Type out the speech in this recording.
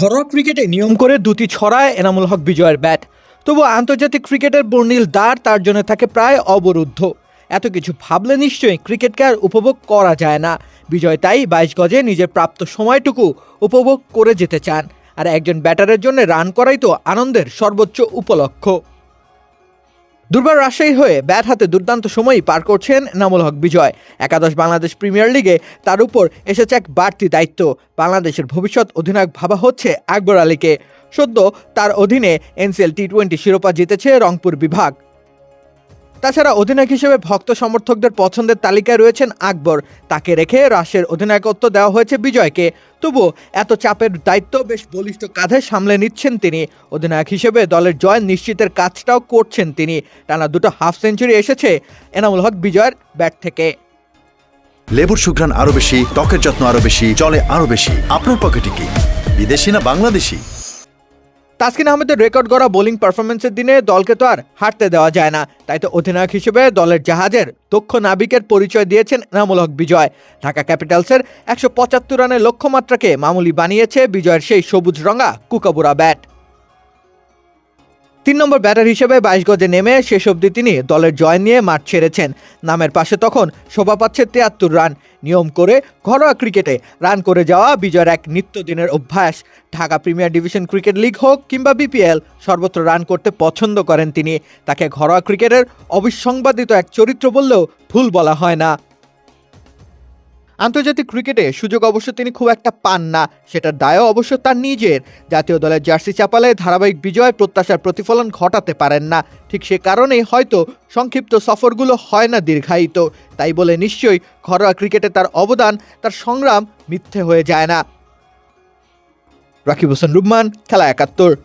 ঘরোয়া ক্রিকেটে নিয়ম করে দুটি ছড়ায় এনামুল হক বিজয়ের ব্যাট। তবু আন্তর্জাতিক ক্রিকেটের বর্ণিল দ্বার তার জন্য থাকে প্রায় অবরুদ্ধ। এত কিছু ভাবলে নিশ্চয়ই ক্রিকেটকে আর উপভোগ করা যায় না। বিজয় তাই বাইশ গজে নিজের প্রাপ্ত সময়টুকু উপভোগ করে যেতে চান। আর একজন ব্যাটারের জন্য রান করাই তো আনন্দের সর্বোচ্চ উপলক্ষ। দুর্বার রাজশাহী হয়ে ব্যাট হাতে দুর্দান্ত সময়ই পার করছেন নামুল হক বিজয়। একাদশ বাংলাদেশ প্রিমিয়ার লিগে তার উপর এসেছে এক বাড়তি দায়িত্ব। বাংলাদেশের ভবিষ্যৎ অধিনায়ক ভাবা হচ্ছে আকবর আলীকে। সদ্য তার অধীনে এনসিএল টি টোয়েন্টি শিরোপা জিতেছে রংপুর বিভাগ। তাছাড়া অধিনায়ক হিসেবে ভক্ত সমর্থকদের পছন্দের তালিকায় রয়েছেন আকবর। তাকে রেখে রাশের অধিনায়কত্ব দেওয়া হয়েছে বিজয়কে। তবু এত চাপের দায়িত্ব বেশ বলিষ্ঠ কাঁধে সামলে নিচ্ছেন তিনি। অধিনায়ক হিসেবে দলের জয় নিশ্চিতের কাজটাও করছেন তিনি। টানা দুটো হাফ সেঞ্চুরি এসেছে এনামুল হক বিজয়ের ব্যাট থেকে। লেবুর সুঘ্রাণ আরও বেশি, ত্বকের যত্ন আরও বেশি চলে আরও বেশি। আপনার পকেটে কি বিদেশি না বাংলাদেশি? তাসকিন আহমেদের রেকর্ড গড়া বোলিং পারফরমেন্সের দিনে দলকে তো আর হারতে দেওয়া যায় না। তাই তো অধিনায়ক হিসেবে দলের জাহাজের দক্ষ নাবিকের পরিচয় দিয়েছেন এনামুল হক বিজয়। ঢাকা ক্যাপিটালসের একশো পঁচাত্তর রানের লক্ষ্যমাত্রাকে মামুলি বানিয়েছে বিজয়ের সেই সবুজ রঙা কুকাবুরা ব্যাট। তিন নম্বর ব্যাটার হিসেবে বাইশ গজে নেমে শেষ অবধি তিনি দলের জয় নিয়ে মাঠ ছেড়েছেন। নামের পাশে তখন শোভা পাচ্ছে তিয়াত্তর রান। নিয়ম করে ঘরোয়া ক্রিকেটে রান করে যাওয়া বিজয়ের এক নিত্যদিনের অভ্যাস। Dhaka premier division cricket league হোক কিংবা বিপিএল, সর্বত্র রান করতে পছন্দ করেন তিনি। তাকে ঘরোয়া ক্রিকেটের অবিসংবাদিত এক চরিত্র বললেও ভুল বলা হয় না। আন্তর্জাতিক ক্রিকেটে সুযোগ অবশ্য তিনি খুব একটা পান না। সেটার দায়ও অবশ্য তার নিজের। জাতীয় দলের জার্সি চাপালে ধারাবাহিক বিজয় প্রত্যাশার প্রতিফলন ঘটাতে পারেন না। ঠিক সে কারণেই হয়তো সংক্ষিপ্ত সফরগুলো হয় না দীর্ঘায়িত। তাই বলে নিশ্চয়ই ঘরোয়া ক্রিকেটে তার অবদান, তার সংগ্রাম মিথ্যে হয়ে যায় না। রাকিব হোসেন রুম্মান খেলা একাত্তর।